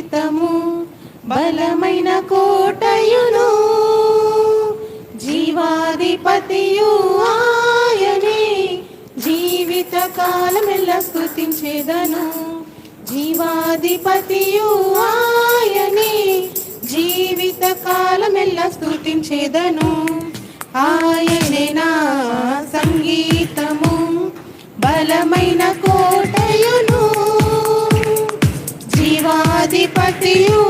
జీవితము బలమైన కోటయును. జీవాధిపతియు ఆయనే. జీవిత కాలమెల్ల స్థుతించేదను జీవాధిపతియు ఆయనే. జీవిత కాలమెల్ల స్థుతించేదను ఆయనే నా సంగీతము. బలమైన కో party, party you.